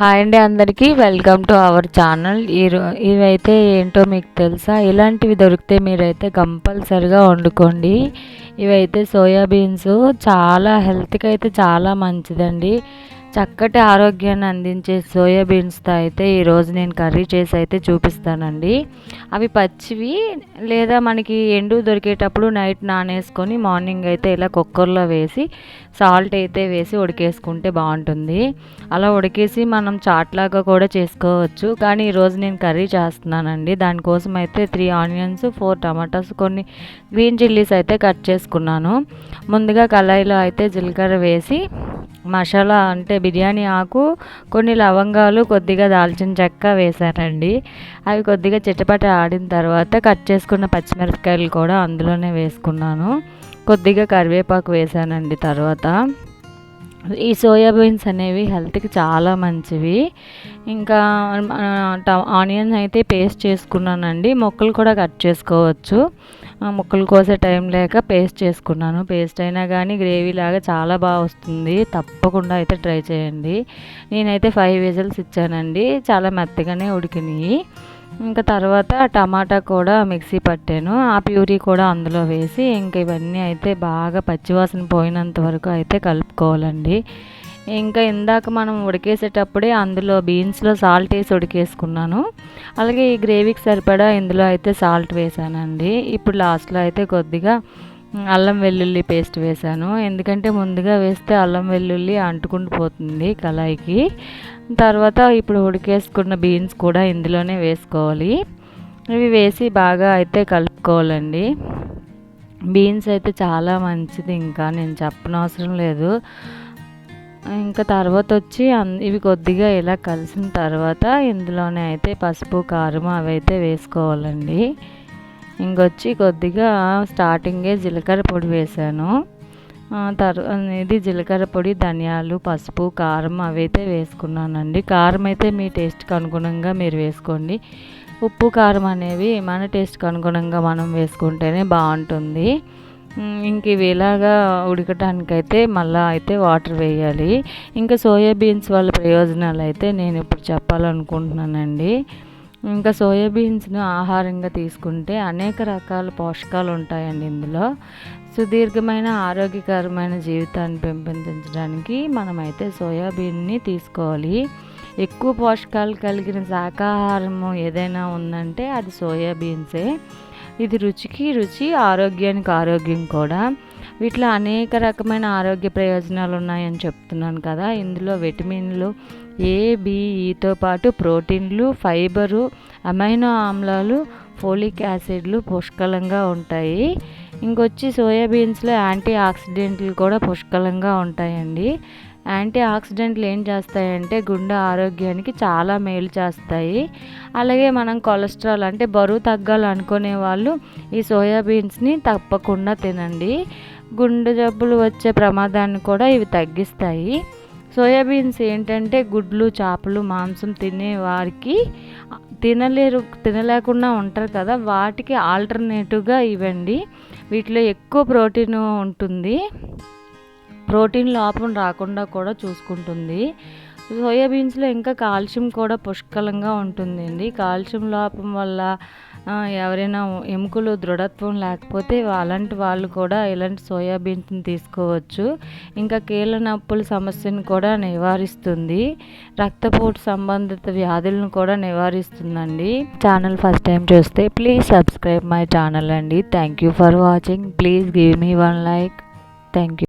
Hi అండి అందరికీ. Welcome to our channel ఈరో ఇవైతే ఏంటో మీకు తెలుసా? ఇలాంటివి దొరికితే మీరైతే కంపల్సరిగా వండుకోండి. ఇవైతే సోయాబీన్స్ చాలా హెల్త్కి అయితే చాలా మంచిదండి. చక్కటి ఆరోగ్యాన్ని అందించే సోయాబీన్స్తో అయితే ఈరోజు నేను కర్రీ చేసి అయితే చూపిస్తానండి. అవి పచ్చివి లేదా మనకి ఎండు దొరికేటప్పుడు నైట్ నానేసుకొని మార్నింగ్ అయితే ఇలా కుక్కర్లో వేసి సాల్ట్ అయితే వేసి ఉడికేసుకుంటే బాగుంటుంది. అలా ఉడికేసి మనం చాట్లాగా కూడా చేసుకోవచ్చు. కానీ ఈరోజు నేను కర్రీ చేస్తున్నానండి. దానికోసం అయితే త్రీ ఆనియన్స్ ఫోర్ టమాటాస్ కొన్ని గ్రీన్ చిల్లీస్ అయితే కట్ చేసుకున్నాను. ముందుగా కళాయిలో అయితే జీలకర్ర వేసి మసాలా అంటే బిర్యానీ ఆకు కొన్ని లవంగాలు కొద్దిగా దాల్చిన చెక్క వేసానండి అవి కొద్దిగా చిట్టపట ఆడిన తర్వాత కట్ చేసుకున్న పచ్చిమిరపకాయలు కూడా అందులోనే వేసుకున్నాను. కొద్దిగా కరివేపాకు వేసానండి తర్వాత. ఈ సోయాబీన్స్ అనేవి హెల్త్కి చాలా మంచివి. ఇంకా ఆనియన్ అయితే పేస్ట్ చేసుకున్నానండి. మొక్కలు కూడా కట్ చేసుకోవచ్చు. ముక్కలు కోసే టైం లేక పేస్ట్ చేసుకున్నాను. పేస్ట్ అయినా కానీ గ్రేవీ లాగా చాలా బాగా వస్తుంది. తప్పకుండా అయితే ట్రై చేయండి. నేనైతే ఫైవ్ విజల్స్ ఇచ్చానండి. చాలా మెత్తగానే ఉడికినాయి. ఇంకా తర్వాత టమాటా కూడా మిక్సీ పట్టాను. ఆ ప్యూరీ కూడా అందులో వేసి ఇంకా ఇవన్నీ అయితే బాగా పచ్చివాసన పోయినంత వరకు అయితే కలుపుకోవాలండి. ఇంకా ఇందాక మనం ఉడికేసేటప్పుడే అందులో బీన్స్లో సాల్ట్ వేసి ఉడికేసుకున్నాను. అలాగే ఈ గ్రేవీకి సరిపడా ఇందులో అయితే సాల్ట్ వేసానండి. ఇప్పుడు లాస్ట్లో అయితే కొద్దిగా అల్లం వెల్లుల్లి పేస్ట్ వేసాను ఎందుకంటే ముందుగా వేస్తే అల్లం వెల్లుల్లి అంటుకుంటూ పోతుంది కళాయికి. తర్వాత ఇప్పుడు ఉడికేసుకున్న బీన్స్ కూడా ఇందులోనే వేసుకోవాలి. ఇవి వేసి బాగా అయితే కలుపుకోవాలండి. బీన్స్ అయితే చాలా మంచిది ఇంకా నేను చెప్పనవసరం లేదు. ఇంకా తర్వాత వచ్చి ఇవి కొద్దిగా ఇలా కలిసిన తర్వాత ఇందులోనే అయితే పసుపు కారం అవి అయితే వేసుకోవాలండి. ఇంకొచ్చి కొద్దిగా స్టార్టింగే జీలకర్ర పొడి వేసాను. తర్వా ఇది జీలకర్ర పొడి ధనియాలు పసుపు కారం అవైతే వేసుకున్నానండి. కారం అయితే మీ టేస్ట్కి అనుగుణంగా మీరు వేసుకోండి. ఉప్పు కారం అనేవి మన టేస్ట్కి అనుగుణంగా మనం వేసుకుంటేనే బాగుంటుంది. ఇంక ఇవి ఇలాగా ఉడకటానికైతే మళ్ళీ అయితే వాటర్ వేయాలి. ఇంకా సోయాబీన్స్ వాళ్ళ ప్రయోజనాలు అయితే నేను ఇప్పుడు చెప్పాలనుకుంటున్నానండి. ఇంకా సోయాబీన్స్ను ఆహారంగా తీసుకుంటే అనేక రకాల పోషకాలు ఉంటాయండి ఇందులో. సుదీర్ఘమైన ఆరోగ్యకరమైన జీవితాన్ని పెంపొందించడానికి మనమైతే సోయాబీన్ని తీసుకోవాలి. ఎక్కువ పోషకాలు కలిగిన శాకాహారము ఏదైనా ఉందంటే అది సోయాబీన్సే ఇది రుచికి రుచి ఆరోగ్యానికి ఆరోగ్యం కూడా. వీటిలో అనేక రకమైన ఆరోగ్య ప్రయోజనాలు ఉన్నాయని చెప్తున్నాను కదా. ఇందులో విటమిన్లు ఏ బిఈతో పాటు ప్రోటీన్లు ఫైబరు అమైనో ఆమ్లాలు ఫోలిక్ యాసిడ్లు పుష్కలంగా ఉంటాయి. ఇంకొచ్చి సోయాబీన్స్లో యాంటీ ఆక్సిడెంట్లు కూడా పుష్కలంగా ఉంటాయండి. యాంటీ ఆక్సిడెంట్లు ఏం చేస్తాయంటే గుండె ఆరోగ్యానికి చాలా మేలు చేస్తాయి. అలాగే మనం కొలెస్ట్రాల్ అంటే బరువు తగ్గాలనుకునే వాళ్ళు ఈ సోయాబీన్స్ని తప్పకుండా తినండి. గుండె జబ్బులు వచ్చే ప్రమాదాన్ని కూడా ఇవి తగ్గిస్తాయి. సోయాబీన్స్ ఏంటంటే గుడ్లు చేపలు మాంసం తినే వారికి తినలేరు తినలేకుండా ఉంటారు కదా వాటికి ఆల్టర్నేటివ్గా ఇవ్వండి. వీటిలో ఎక్కువ ప్రోటీన్ ఉంటుంది. ప్రోటీన్ లోపం రాకుండా కూడా చూసుకుంటుంది. సోయాబీన్స్లో ఇంకా కాల్షియం కూడా పుష్కలంగా ఉంటుందండి. కాల్షియం లోపం వల్ల ఎవరైనా ఎముకలు దృఢత్వం లేకపోతే అలాంటి వాళ్ళు కూడా ఇలాంటి సోయాబీన్స్ని తీసుకోవచ్చు. ఇంకా కీళ్ళ నొప్పుల సమస్యను కూడా నివారిస్తుంది. రక్తపోటు సంబంధిత వ్యాధులను కూడా నివారిస్తుందండి. ఛానల్ ఫస్ట్ టైం చూస్తే ప్లీజ్ సబ్స్క్రైబ్ మై ఛానల్ అండి. Thank you for watching. Please give me one like. Thank you.